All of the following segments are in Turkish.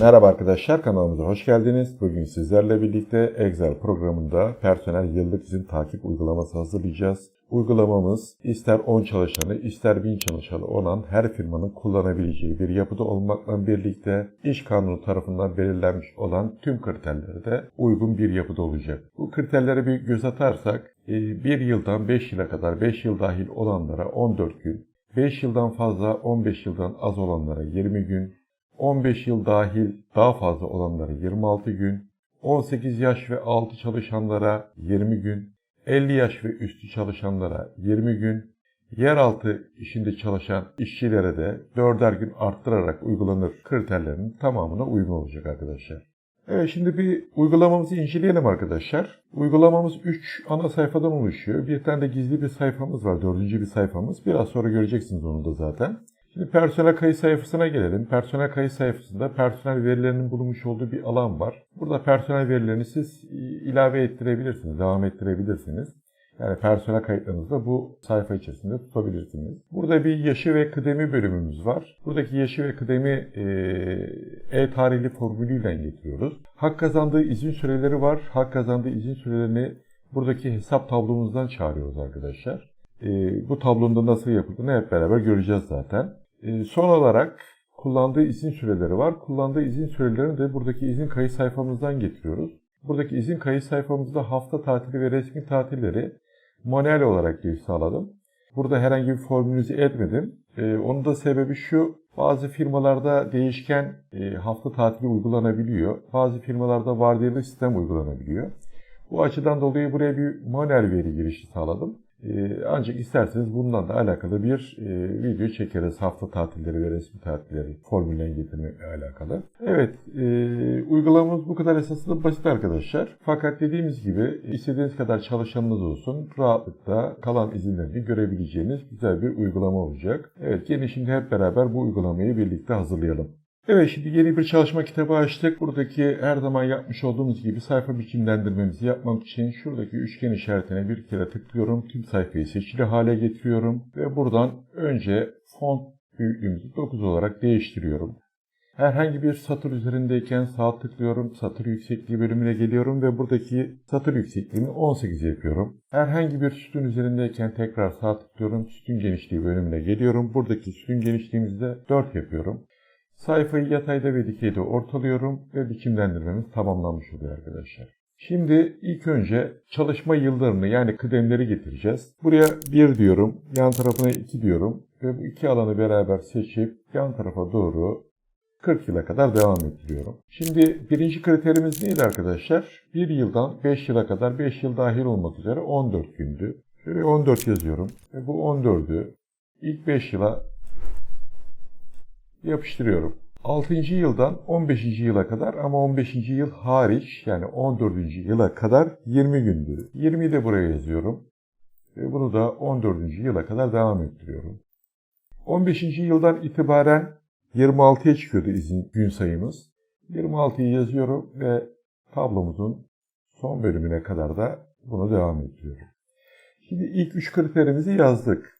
Merhaba arkadaşlar kanalımıza hoş geldiniz. Bugün sizlerle birlikte Excel programında personel yıllık izin takip uygulaması hazırlayacağız. Uygulamamız ister 10 çalışanı ister 1000 çalışanı olan her firmanın kullanabileceği bir yapıda olmakla birlikte iş kanunu tarafından belirlenmiş olan tüm kriterlere de uygun bir yapıda olacak. Bu kriterlere bir göz atarsak 1 yıldan 5 yıla kadar 5 yıl dahil olanlara 14 gün, 5 yıldan fazla 15 yıldan az olanlara 20 gün, 15 yıl dahil daha fazla olanlara 26 gün, 18 yaş ve altı çalışanlara 20 gün, 50 yaş ve üstü çalışanlara 20 gün, yeraltı işinde çalışan işçilere de 4'er gün arttırarak uygulanır kriterlerinin tamamına uygun olacak arkadaşlar. Evet şimdi bir uygulamamızı inceleyelim arkadaşlar. Uygulamamız 3 ana sayfadan oluşuyor. Bir tane de gizli bir sayfamız var. Dördüncü bir sayfamız. Biraz sonra göreceksiniz onu da zaten. Şimdi personel kayıt sayfasına gelelim. Personel kayıt sayfasında personel verilerinin bulunmuş olduğu bir alan var. Burada personel verilerini siz ilave ettirebilirsiniz, devam ettirebilirsiniz. Yani personel kayıtlarınızı da bu sayfa içerisinde tutabilirsiniz. Burada bir yaşı ve kıdemi bölümümüz var. Buradaki yaşı ve kıdemi e-tarihli formülüyle getiriyoruz. Hak kazandığı izin süreleri var. Hak kazandığı izin sürelerini buradaki hesap tablomuzdan çağırıyoruz arkadaşlar. E, bu tablonda nasıl yapıldığını hep beraber göreceğiz zaten. E, son olarak kullandığı izin süreleri var. Kullandığı izin sürelerini de buradaki izin kayıt sayfamızdan getiriyoruz. Buradaki izin kayıt sayfamızda hafta tatili ve resmi tatilleri manuel olarak giriş sağladım. Burada herhangi bir formülünüzü etmedim. E, onun da sebebi şu, bazı firmalarda değişken e, hafta tatili uygulanabiliyor. Bazı firmalarda vardiyalı sistem uygulanabiliyor. Bu açıdan dolayı buraya bir manuel veri girişi sağladım. Ee, ancak isterseniz bundan da alakalı bir e, video çekeriz. Hafta tatilleri ve resmi tatilleri formülden getirmekle alakalı. Evet, e, uygulamamız bu kadar esasında basit arkadaşlar. Fakat dediğimiz gibi istediğiniz kadar çalışanınız olsun rahatlıkla kalan izinlerini görebileceğiniz güzel bir uygulama olacak. Evet, gelin şimdi hep beraber bu uygulamayı birlikte hazırlayalım. Evet şimdi yeni bir çalışma kitabı açtık. Buradaki her zaman yapmış olduğumuz gibi sayfa biçimlendirmemizi yapmak için şuradaki üçgen işaretine bir kere tıklıyorum. Tüm sayfayı seçili hale getiriyorum. Ve buradan önce font büyüklüğümüzü 9 olarak değiştiriyorum. Herhangi bir satır üzerindeyken sağ tıklıyorum. Satır yüksekliği bölümüne geliyorum ve buradaki satır yüksekliğini 18 yapıyorum. Herhangi bir sütun üzerindeyken tekrar sağ tıklıyorum. Sütun genişliği bölümüne geliyorum. Buradaki sütun genişliğimizi de 4 yapıyorum. Sayfayı yatayda ve dikeyde ortalıyorum ve biçimlendirmemiz tamamlanmış oluyor arkadaşlar. Şimdi ilk önce çalışma yıllarını yani kıdemleri getireceğiz. Buraya 1 diyorum, yan tarafına 2 diyorum ve bu iki alanı beraber seçip yan tarafa doğru 40 yıla kadar devam ettiriyorum. Şimdi birinci kriterimiz neydi arkadaşlar? 1 yıldan 5 yıla kadar 5 yıl dahil olmak üzere 14 gündü. Şöyle 14 yazıyorum ve bu 14'ü ilk 5 yıla yapıştırıyorum. 6. yıldan 15. yıla kadar ama 15. yıl hariç yani 14. yıla kadar 20 gündü. 20'yi de buraya yazıyorum. Ve bunu da 14. yıla kadar devam ettiriyorum. 15. yıldan itibaren 26'ya çıkıyordu izin gün sayımız. 26'yı yazıyorum ve tablomuzun son bölümüne kadar da bunu devam ettiriyorum. Şimdi ilk 3 kriterimizi yazdık.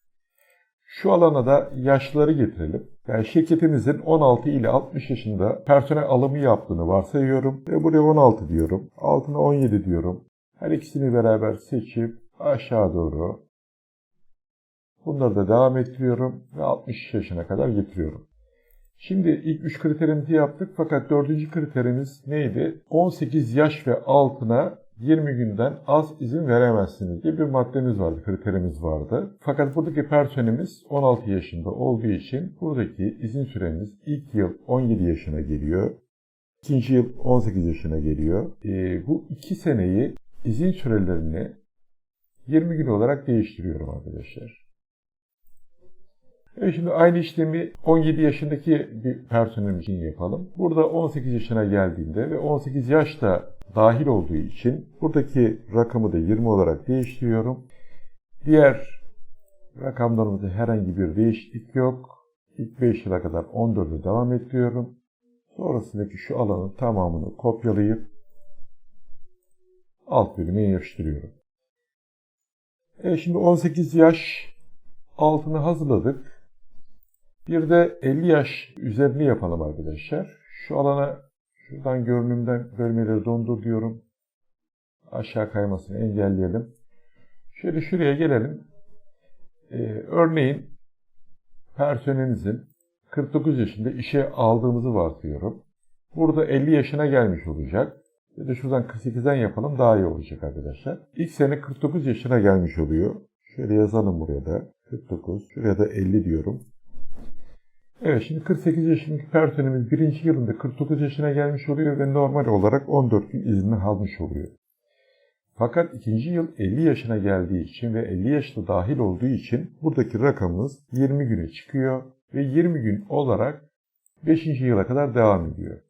Şu alana da yaşlıları getirelim. Yani şirketimizin 16 ile 60 yaşında personel alımı yaptığını varsayıyorum. Ve buraya 16 diyorum. Altına 17 diyorum. Her ikisini beraber seçip aşağı doğru bunları da devam ettiriyorum ve 60 yaşına kadar getiriyorum. Şimdi ilk 3 kriterimizi yaptık fakat 4. kriterimiz neydi? 18 yaş ve altına 20 günden az izin veremezsiniz diye bir maddemiz vardı, kriterimiz vardı. Fakat buradaki personelimiz 16 yaşında olduğu için buradaki izin süremiz ilk yıl 17 yaşına geliyor. ikinci yıl 18 yaşına geliyor. E, bu iki seneyi izin sürelerini 20 gün olarak değiştiriyorum arkadaşlar. Evet şimdi aynı işlemi 17 yaşındaki bir personel için yapalım. Burada 18 yaşına geldiğinde ve 18 yaşta dahil olduğu için buradaki rakamı da 20 olarak değiştiriyorum. Diğer rakamlarımızda herhangi bir değişiklik yok. İlk 5 yıla kadar 14'e devam ettiriyorum. Sonrasındaki şu alanın tamamını kopyalayıp alt bölüme yapıştırıyorum. Evet şimdi 18 yaş altını hazırladık. Bir de 50 yaş üzerini yapalım arkadaşlar. Şu alana Şuradan görünümden bölmeleri dondur diyorum. Aşağı kaymasını engelleyelim. Şöyle şuraya gelelim. Ee, örneğin personelinizin 49 yaşında işe aldığımızı varsayıyorum. Burada 50 yaşına gelmiş olacak. Ya da şuradan 48'den yapalım daha iyi olacak arkadaşlar. İlk sene 49 yaşına gelmiş oluyor. Şöyle yazalım buraya da. 49. Şuraya da 50 diyorum. Evet şimdi 48 yaşındaki personelimiz birinci yılında 49 yaşına gelmiş oluyor ve normal olarak 14 gün izni almış oluyor. Fakat ikinci yıl 50 yaşına geldiği için ve 50 yaşta dahil olduğu için buradaki rakamımız 20 güne çıkıyor ve 20 gün olarak 5. yıla kadar devam ediyor.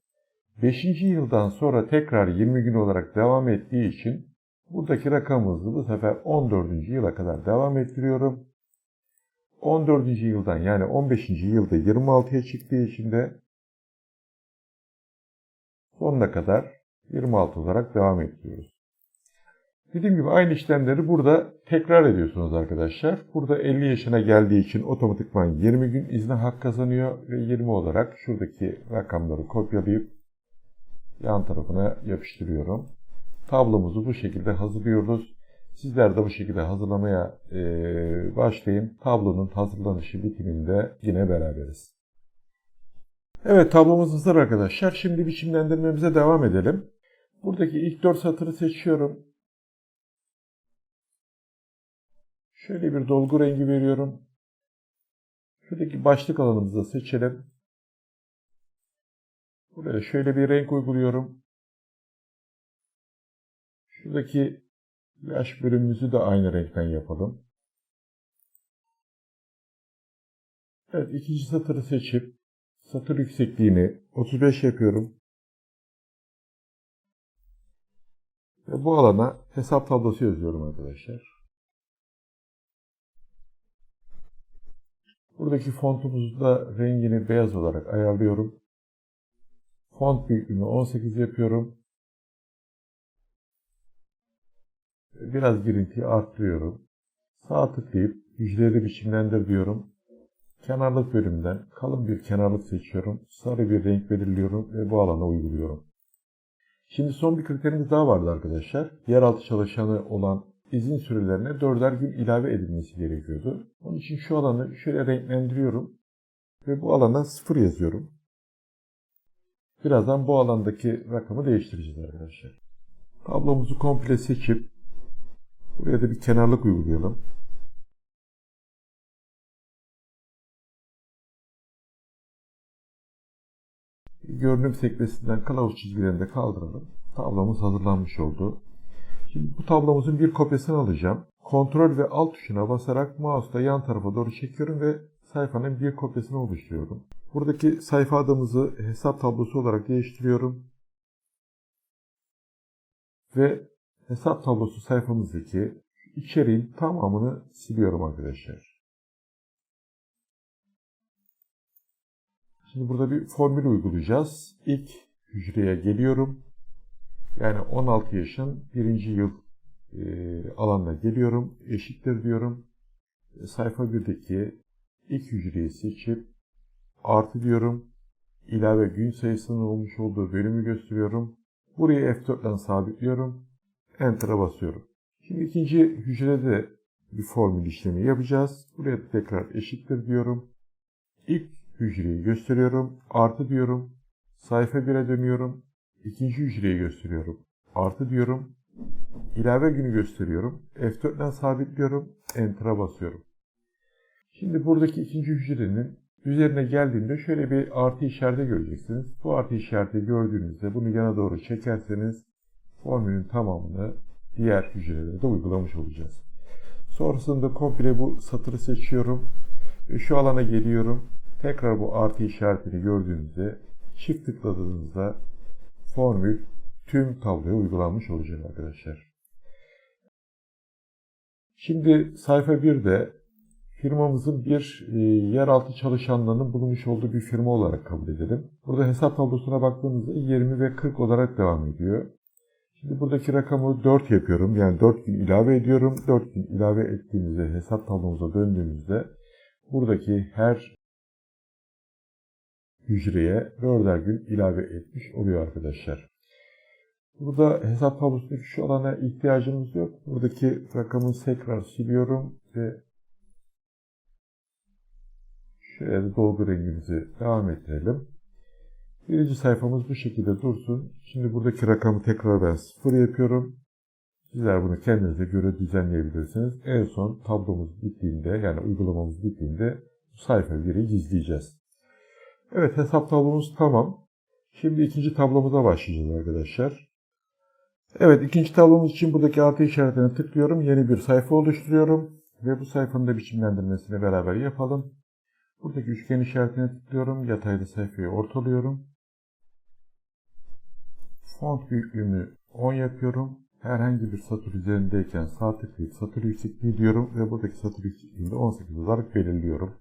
5. yıldan sonra tekrar 20 gün olarak devam ettiği için buradaki rakamımızı bu sefer 14. yıla kadar devam ettiriyorum. 14. yıldan yani 15. yılda 26'ya çıktığı için de sonuna kadar 26 olarak devam ettiriyoruz. Dediğim gibi aynı işlemleri burada tekrar ediyorsunuz arkadaşlar. Burada 50 yaşına geldiği için otomatikman 20 gün izne hak kazanıyor ve 20 olarak şuradaki rakamları kopyalayıp yan tarafına yapıştırıyorum. Tablomuzu bu şekilde hazırlıyoruz. Sizler de bu şekilde hazırlamaya e, başlayın. Tablonun hazırlanışı bitiminde yine beraberiz. Evet tablomuz hazır arkadaşlar. Şimdi biçimlendirmemize devam edelim. Buradaki ilk 4 satırı seçiyorum. Şöyle bir dolgu rengi veriyorum. Şuradaki başlık alanımızı seçelim. Buraya şöyle bir renk uyguluyorum. Şuradaki yaş bölümümüzü de aynı renkten yapalım. Evet ikinci satırı seçip satır yüksekliğini 35 yapıyorum. Ve bu alana hesap tablosu yazıyorum arkadaşlar. Buradaki fontumuzu da rengini beyaz olarak ayarlıyorum. Font büyüklüğünü 18 yapıyorum. Biraz girintiyi arttırıyorum. Sağ tıklayıp hücreleri biçimlendir diyorum. Kenarlık bölümünden kalın bir kenarlık seçiyorum. Sarı bir renk belirliyorum ve bu alana uyguluyorum. Şimdi son bir kriterimiz daha vardı arkadaşlar. Yeraltı çalışanı olan izin sürelerine dörder gün ilave edilmesi gerekiyordu. Onun için şu alanı şöyle renklendiriyorum ve bu alana sıfır yazıyorum. Birazdan bu alandaki rakamı değiştireceğiz arkadaşlar. Tablomuzu komple seçip buraya da bir kenarlık uygulayalım. Görünüm sekmesinden kılavuz çizgilerini de kaldıralım. Tablomuz hazırlanmış oldu. Şimdi bu tablomuzun bir kopyasını alacağım. Kontrol ve alt tuşuna basarak mouse'la yan tarafa doğru çekiyorum ve sayfanın bir kopyasını oluşturuyorum. Buradaki sayfa adımızı hesap tablosu olarak değiştiriyorum. Ve hesap tablosu sayfamızdaki içeriğin tamamını siliyorum arkadaşlar. Şimdi burada bir formül uygulayacağız. İlk hücreye geliyorum. Yani 16 yaşın birinci yıl e, alanına geliyorum. Eşittir diyorum. E, sayfa 1'deki ilk hücreyi seçip artı diyorum. İlave gün sayısının olmuş olduğu bölümü gösteriyorum. Burayı F4'ten sabitliyorum. Enter'a basıyorum. Şimdi ikinci hücrede bir formül işlemi yapacağız. Buraya tekrar eşittir diyorum. İlk hücreyi gösteriyorum. Artı diyorum. Sayfa 1'e dönüyorum. İkinci hücreyi gösteriyorum. Artı diyorum. İlave günü gösteriyorum. F4'ten sabitliyorum. Enter'a basıyorum. Şimdi buradaki ikinci hücrenin üzerine geldiğinde şöyle bir artı işareti göreceksiniz. Bu artı işareti gördüğünüzde bunu yana doğru çekerseniz formülün tamamını diğer hücrelere de uygulamış olacağız. Sonrasında komple bu satırı seçiyorum. Şu alana geliyorum. Tekrar bu artı işaretini gördüğünüzde çift tıkladığınızda formül tüm tabloya uygulanmış olacak arkadaşlar. Şimdi sayfa 1'de firmamızın bir e, yeraltı çalışanlarının bulunmuş olduğu bir firma olarak kabul edelim. Burada hesap tablosuna baktığımızda 20 ve 40 olarak devam ediyor. Şimdi buradaki rakamı 4 yapıyorum. Yani 4 gün ilave ediyorum. 4 gün ilave ettiğimizde hesap tablomuza döndüğümüzde buradaki her hücreye 4'er gün ilave etmiş oluyor arkadaşlar. Burada hesap tablosundaki şu alana ihtiyacımız yok. Buradaki rakamı tekrar siliyorum ve şöyle de dolgu rengimizi devam ettirelim. Birinci sayfamız bu şekilde dursun. Şimdi buradaki rakamı tekrar ben sıfır yapıyorum. Sizler bunu kendinize göre düzenleyebilirsiniz. En son tablomuz bittiğinde yani uygulamamız bittiğinde bu sayfa 1'i gizleyeceğiz. Evet hesap tablomuz tamam. Şimdi ikinci tablomuza başlayacağız arkadaşlar. Evet ikinci tablomuz için buradaki artı işaretine tıklıyorum. Yeni bir sayfa oluşturuyorum. Ve bu sayfanın da biçimlendirmesini beraber yapalım. Buradaki üçgen işaretine tıklıyorum. Yatayda sayfayı ortalıyorum. Font büyüklüğümü 10 yapıyorum. Herhangi bir satır üzerindeyken sağ tıklayıp satır yüksekliği diyorum ve buradaki satır yüksekliğini de 18 olarak belirliyorum.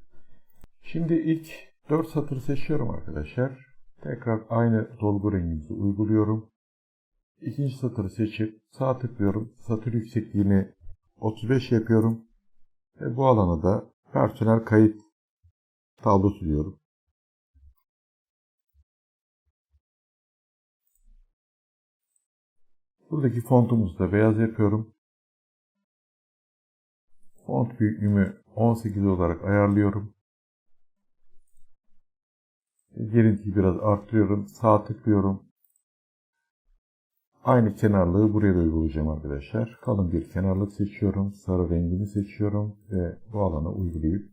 Şimdi ilk 4 satırı seçiyorum arkadaşlar. Tekrar aynı dolgu rengimizi uyguluyorum. İkinci satırı seçip sağ tıklıyorum. Satır yüksekliğini 35 yapıyorum. Ve bu alana da personel kayıt tablosu diyorum. Buradaki fontumuzu da beyaz yapıyorum. Font büyüklüğümü 18 olarak ayarlıyorum. Girintiyi biraz arttırıyorum. Sağ tıklıyorum. Aynı kenarlığı buraya da uygulayacağım arkadaşlar. Kalın bir kenarlık seçiyorum. Sarı rengini seçiyorum ve bu alana uygulayıp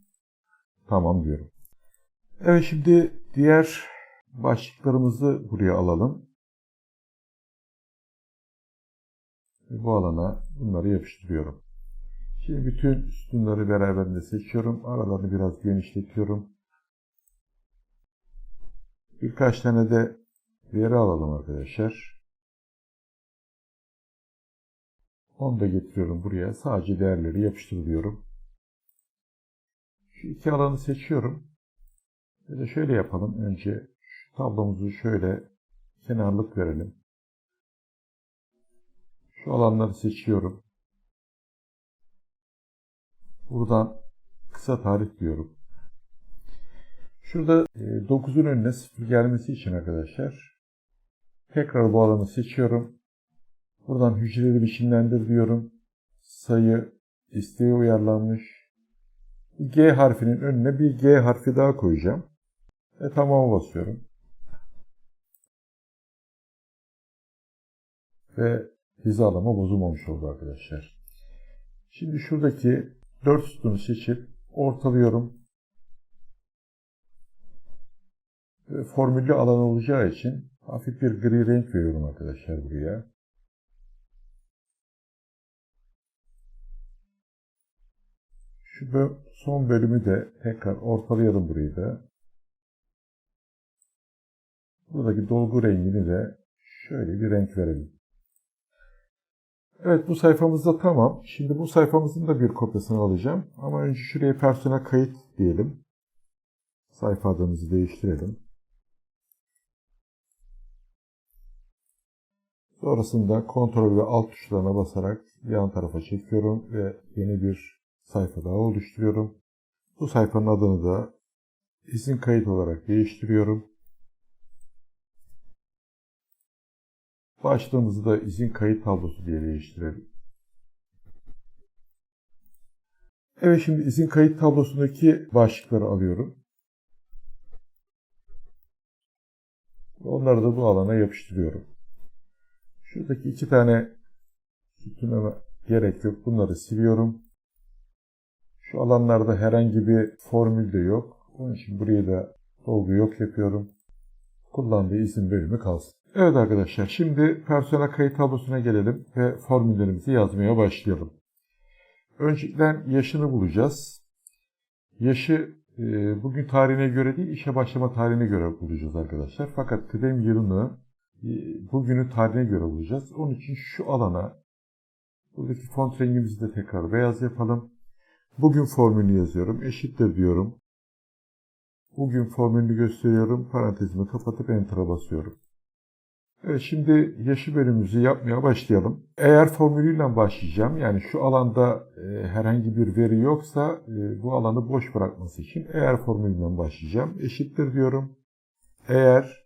tamam diyorum. Evet şimdi diğer başlıklarımızı buraya alalım. Bu alana bunları yapıştırıyorum. Şimdi bütün sütunları beraberinde seçiyorum. Aralarını biraz genişletiyorum. Birkaç tane de veri alalım arkadaşlar. Onu da getiriyorum buraya. Sadece değerleri yapıştırıyorum. Şu iki alanı seçiyorum. Ve de şöyle yapalım. Önce şu tablomuzu şöyle kenarlık verelim. Şu alanları seçiyorum. Buradan kısa tarih diyorum. Şurada 9'un önüne 0 gelmesi için arkadaşlar tekrar bu alanı seçiyorum. Buradan hücreleri biçimlendir diyorum. Sayı isteğe uyarlanmış. G harfinin önüne bir G harfi daha koyacağım. Ve tamam'a basıyorum. Ve hizalama bozulmamış oldu arkadaşlar. Şimdi şuradaki 4 sütunu seçip ortalıyorum. Formüllü alan olacağı için hafif bir gri renk veriyorum arkadaşlar buraya. Şu son bölümü de tekrar ortalayalım burayı da. Buradaki dolgu rengini de şöyle bir renk verelim. Evet bu sayfamız da tamam. Şimdi bu sayfamızın da bir kopyasını alacağım. Ama önce şuraya personel kayıt diyelim. Sayfa adımızı değiştirelim. Sonrasında kontrol ve alt tuşlarına basarak yan tarafa çekiyorum ve yeni bir sayfa daha oluşturuyorum. Bu sayfanın adını da izin kayıt olarak değiştiriyorum. Başlığımızı da izin kayıt tablosu diye değiştirelim. Evet şimdi izin kayıt tablosundaki başlıkları alıyorum. Onları da bu alana yapıştırıyorum. Şuradaki iki tane sütuna gerek yok. Bunları siliyorum. Şu alanlarda herhangi bir formül de yok. Onun için burayı da dolgu yok yapıyorum. Kullandığı isim bölümü kalsın. Evet arkadaşlar şimdi personel kayıt tablosuna gelelim ve formüllerimizi yazmaya başlayalım. Öncelikle yaşını bulacağız. Yaşı e, bugün tarihine göre değil işe başlama tarihine göre bulacağız arkadaşlar. Fakat kıdem yılını e, bugünün tarihine göre bulacağız. Onun için şu alana buradaki font rengimizi de tekrar beyaz yapalım. Bugün formülünü yazıyorum. Eşittir diyorum. Bugün formülünü gösteriyorum. Parantezimi kapatıp enter'a basıyorum. Evet, şimdi yaşı bölümümüzü yapmaya başlayalım. Eğer formülüyle başlayacağım, yani şu alanda e, herhangi bir veri yoksa e, bu alanı boş bırakması için eğer formülüyle başlayacağım. Eşittir diyorum. eğer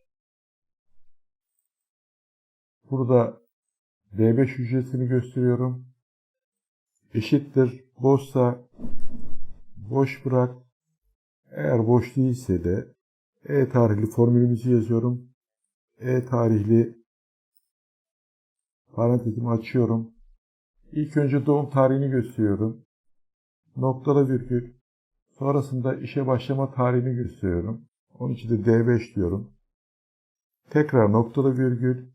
burada B5 hücresini gösteriyorum. Eşittir boşsa boş bırak. Eğer boş değilse de E tarihli formülümüzü yazıyorum. E tarihli parantezimi açıyorum. İlk önce doğum tarihini gösteriyorum. Noktalı virgül. Sonrasında işe başlama tarihini gösteriyorum. Onun için de D5 diyorum. Tekrar noktalı virgül.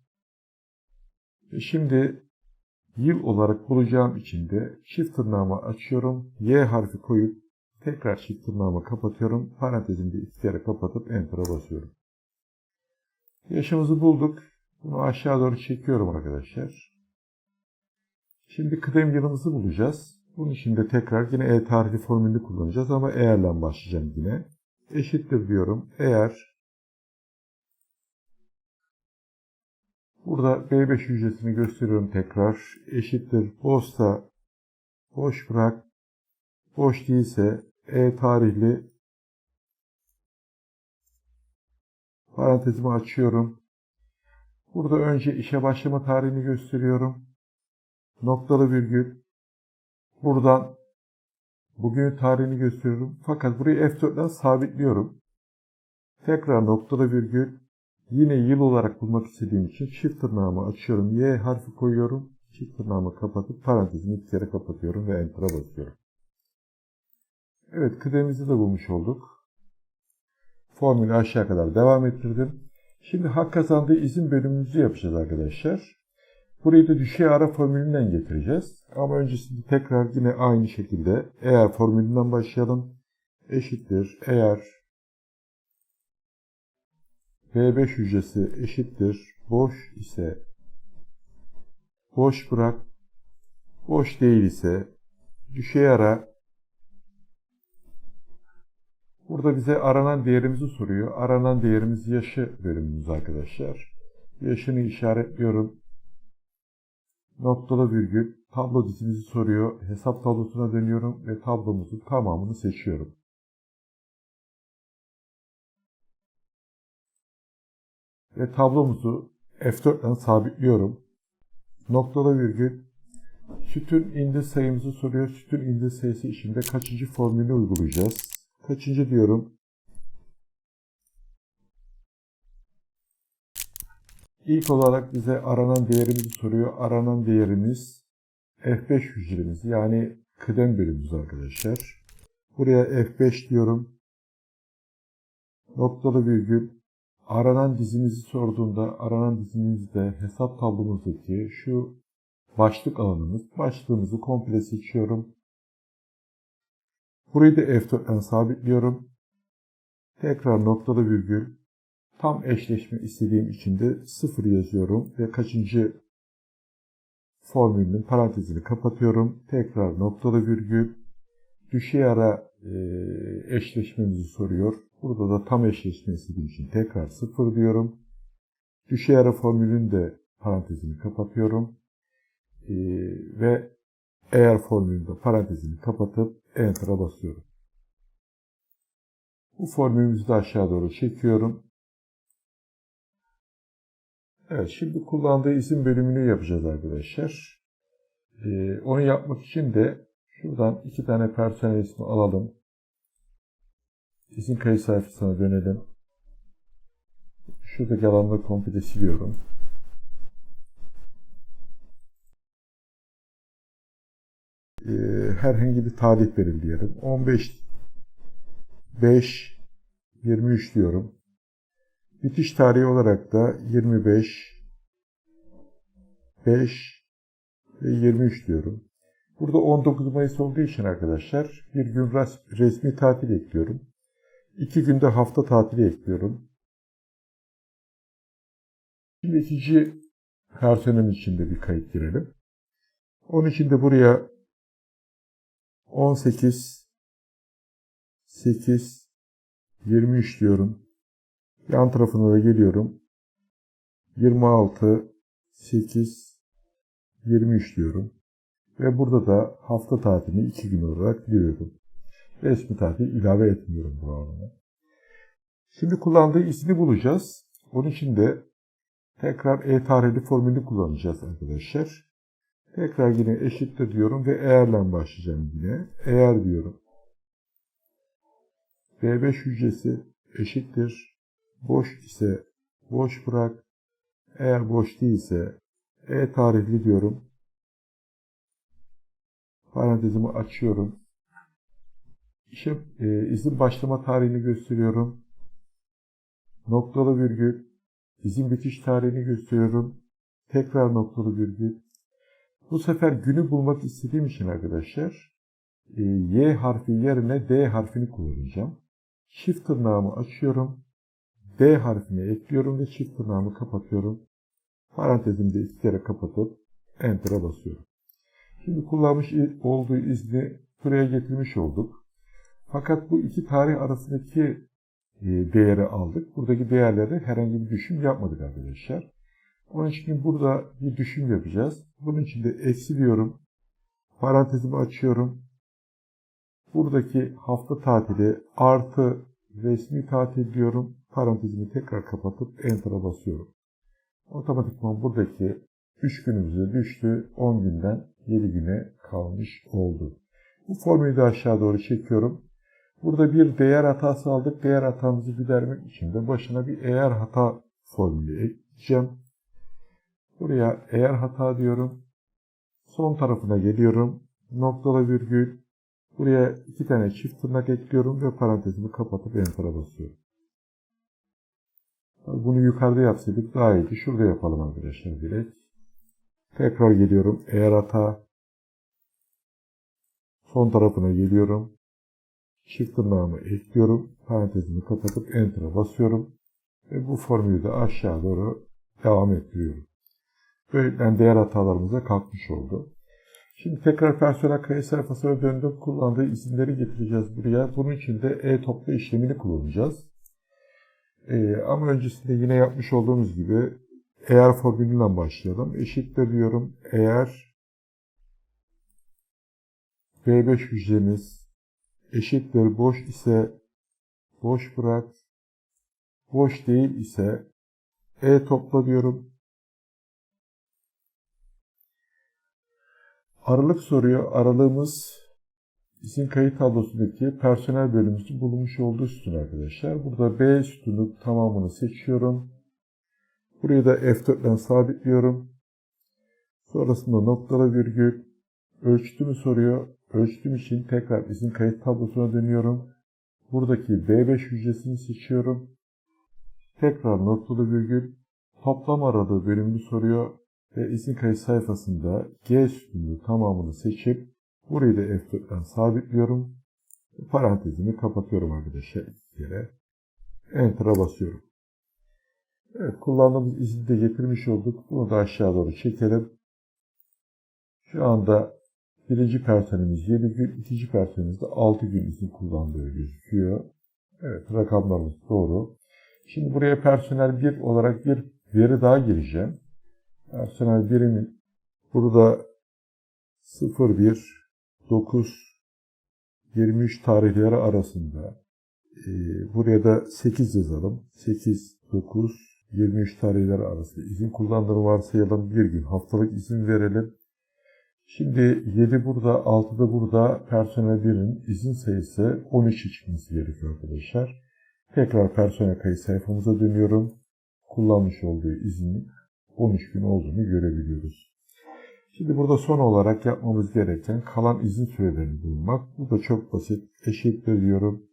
Ve şimdi yıl olarak bulacağım için de çift tırnağımı açıyorum. Y harfi koyup tekrar çift tırnağımı kapatıyorum. Parantezini de iki kere kapatıp Enter'a basıyorum. Yaşımızı bulduk. Bunu aşağı doğru çekiyorum arkadaşlar. Şimdi kıdem yılımızı bulacağız. Bunun için de tekrar yine E tarihli formülünü kullanacağız ama eğerle başlayacağım yine. Eşittir diyorum. Eğer Burada B5 hücresini gösteriyorum tekrar. Eşittir. Boşsa boş bırak. Boş değilse E tarihli parantezimi açıyorum. Burada önce işe başlama tarihini gösteriyorum. Noktalı virgül. Buradan bugün tarihini gösteriyorum. Fakat burayı F4'den sabitliyorum. Tekrar noktalı virgül. Yine yıl olarak bulmak istediğim için çift tırnağımı açıyorum. Y harfi koyuyorum. Çift tırnağımı kapatıp parantezini iki kere kapatıyorum ve Enter'a basıyorum. Evet kıdemimizi de bulmuş olduk. Formülü aşağı kadar devam ettirdim. Şimdi hak kazandığı izin bölümümüzü yapacağız arkadaşlar. Burayı da düşey ara formülünden getireceğiz. Ama öncesinde tekrar yine aynı şekilde eğer formülünden başlayalım. Eşittir eğer B5 hücresi eşittir boş ise boş bırak boş değil ise düşey ara Burada bize aranan değerimizi soruyor. Aranan değerimiz yaşı bölümümüz arkadaşlar. Yaşını işaretliyorum. Noktalı virgül. Tablo dizimizi soruyor. Hesap tablosuna dönüyorum ve tablomuzun tamamını seçiyorum. Ve tablomuzu F4'ten sabitliyorum. Noktalı virgül. Sütün indi sayımızı soruyor. Sütün indi sayısı içinde kaçıncı formülünü uygulayacağız? Kaçıncı diyorum? İlk olarak bize aranan değerimizi soruyor. Aranan değerimiz F5 hücremiz yani kıdem bölümümüz arkadaşlar. Buraya F5 diyorum. Noktalı virgül. Aranan dizimizi sorduğunda aranan dizimizde hesap tablomuzdaki şu başlık alanımız. Başlığımızı komple seçiyorum. Burayı da F4'ten sabitliyorum. Tekrar noktalı virgül. Tam eşleşme istediğim için de 0 yazıyorum ve kaçıncı formülünün parantezini kapatıyorum. Tekrar noktalı virgül. Düşey ara e, eşleşmemizi soruyor. Burada da tam eşleşme istediğim için tekrar 0 diyorum. Düşey ara formülünün de parantezini kapatıyorum. E, ve eğer formülünde parantezini kapatıp Enter'a basıyorum. Bu formülümüzü de aşağı doğru çekiyorum. Evet, şimdi kullandığı isim bölümünü yapacağız arkadaşlar. Ee, onu yapmak için de şuradan iki tane personel ismi alalım. İsim kayıt sayfasına dönelim. Şuradaki alanları komple siliyorum. E, herhangi bir tarih belirleyelim. 15 5 23 diyorum. Bitiş tarihi olarak da 25 5 ve 23 diyorum. Burada 19 Mayıs olduğu için arkadaşlar bir gün resmi tatil ekliyorum. 2 günde hafta tatili ekliyorum. Şimdi ikinci personel içinde bir kayıt girelim. Onun için de buraya 18 8 23 diyorum. Yan tarafına da geliyorum. 26 8 23 diyorum. Ve burada da hafta tatilini 2 gün olarak giriyorum. Resmi tatil ilave etmiyorum bu alana. Şimdi kullandığı ismi bulacağız. Onun için de tekrar e tarihli formülünü kullanacağız arkadaşlar. Tekrar yine eşittir diyorum ve eğerle başlayacağım yine. Eğer diyorum. B5 hücresi eşittir. Boş ise boş bırak. Eğer boş değilse e tarihli diyorum. Parantezimi açıyorum. İşe e, izin başlama tarihini gösteriyorum. Noktalı virgül. İzin bitiş tarihini gösteriyorum. Tekrar noktalı virgül. Bu sefer günü bulmak istediğim için arkadaşlar e, Y harfi yerine D harfini kullanacağım. Çift tırnağımı açıyorum. D harfini ekliyorum ve çift tırnağımı kapatıyorum. Parantezimi de iki kere kapatıp Enter'a basıyorum. Şimdi kullanmış olduğu izni buraya getirmiş olduk. Fakat bu iki tarih arasındaki e, değeri aldık. Buradaki değerlerde herhangi bir düşüm yapmadık arkadaşlar. Onun için burada bir düşüm yapacağız. Bunun için de eksi diyorum. Parantezimi açıyorum. Buradaki hafta tatili artı resmi tatil diyorum. Parantezimi tekrar kapatıp Enter'a basıyorum. Otomatikman buradaki 3 günümüze düştü. 10 günden 7 güne kalmış oldu. Bu formülü de aşağı doğru çekiyorum. Burada bir değer hatası aldık. Değer hatamızı gidermek için de başına bir eğer hata formülü ekleyeceğim. Buraya eğer hata diyorum. Son tarafına geliyorum. Noktalı virgül. Buraya iki tane çift tırnak ekliyorum ve parantezimi kapatıp enter'a basıyorum. Bunu yukarıda yapsaydık daha iyiydi. Şurada yapalım arkadaşlar direkt. Tekrar geliyorum. Eğer hata. Son tarafına geliyorum. Çift tırnağımı ekliyorum. Parantezimi kapatıp enter'a basıyorum. Ve bu formülü de aşağı doğru devam ettiriyorum. Böylelikle değer hatalarımıza kalkmış oldu. Şimdi tekrar personel kayıt sayfasına döndüm. Kullandığı isimleri getireceğiz buraya. Bunun için de e-topla işlemini kullanacağız. Ee, ama öncesinde yine yapmış olduğumuz gibi eğer formülüyle başlayalım. Eşittir diyorum. Eğer B5 hücremiz eşittir boş ise boş bırak. Boş değil ise e topla diyorum. Aralık soruyor. Aralığımız isim kayıt tablosundaki personel bölümümüzün bulunmuş olduğu sütun arkadaşlar. Burada B sütunu tamamını seçiyorum. Burayı da F4 ile sabitliyorum. Sonrasında noktalı virgül. Ölçtüğümü soruyor. Ölçtüğüm için tekrar isim kayıt tablosuna dönüyorum. Buradaki B5 hücresini seçiyorum. Tekrar noktalı virgül. Toplam aralığı bölümünü soruyor ve isim kayıt sayfasında G sütununu tamamını seçip burayı da F4'ten sabitliyorum. Parantezimi kapatıyorum arkadaşlar kere. Enter'a basıyorum. Evet kullandığımız izni de getirmiş olduk. Bunu da aşağı doğru çekelim. Şu anda birinci personelimiz 7 gün, ikinci personelimiz de 6 gün izin kullandığı gözüküyor. Evet rakamlarımız doğru. Şimdi buraya personel 1 olarak bir veri daha gireceğim. Personel birimi burada 01 9 23 tarihleri arasında e, buraya da 8 yazalım. 8 9 23 tarihleri arasında izin kullandığını varsayalım. Bir gün haftalık izin verelim. Şimdi 7 burada, 6 da burada personel 1'in izin sayısı 13'e çıkması gerekiyor arkadaşlar. Tekrar personel kayıt sayfamıza dönüyorum. Kullanmış olduğu izin 13 gün olduğunu görebiliyoruz. Şimdi burada son olarak yapmamız gereken kalan izin sürelerini bulmak. Bu da çok basit. Eşittir diyorum.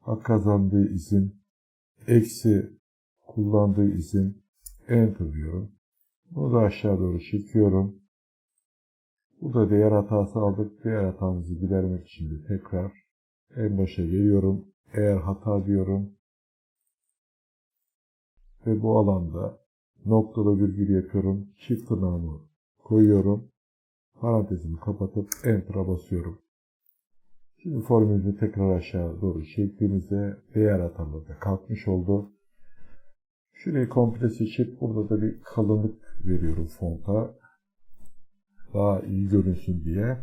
Hak kazandığı izin eksi kullandığı izin enter diyorum. Bunu da aşağı doğru çekiyorum. Burada değer hatası aldık. Değer hatamızı gidermek için de tekrar en başa geliyorum. Eğer hata diyorum. Ve bu alanda noktalı virgül yapıyorum. Çift tırnağımı koyuyorum. Parantezimi kapatıp Enter'a basıyorum. Şimdi formülümüzü tekrar aşağı doğru çektiğimizde değer hataları da kalkmış oldu. Şurayı komple seçip burada da bir kalınlık veriyorum fonta. Daha iyi görünsün diye.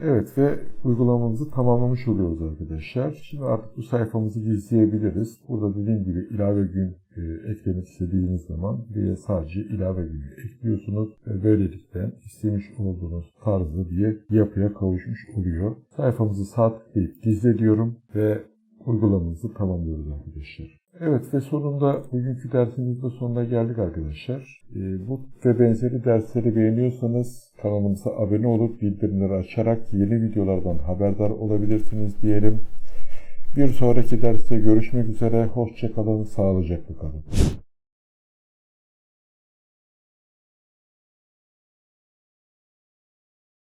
Evet ve uygulamamızı tamamlamış oluyoruz arkadaşlar. Şimdi artık bu sayfamızı gizleyebiliriz. Burada dediğim gibi ilave gün e, eklemek istediğiniz zaman buraya sadece ilave günü ekliyorsunuz ve böylelikle istemiş olduğunuz tarzı bir yapıya kavuşmuş oluyor. Sayfamızı sağ tıklayıp gizle diyorum ve uygulamamızı tamamlıyoruz arkadaşlar. Evet ve sonunda bugünkü dersimizin de sonuna geldik arkadaşlar. Ee, bu ve benzeri dersleri beğeniyorsanız kanalımıza abone olup bildirimleri açarak yeni videolardan haberdar olabilirsiniz diyelim. Bir sonraki derste görüşmek üzere. Hoşçakalın, sağlıcakla kalın.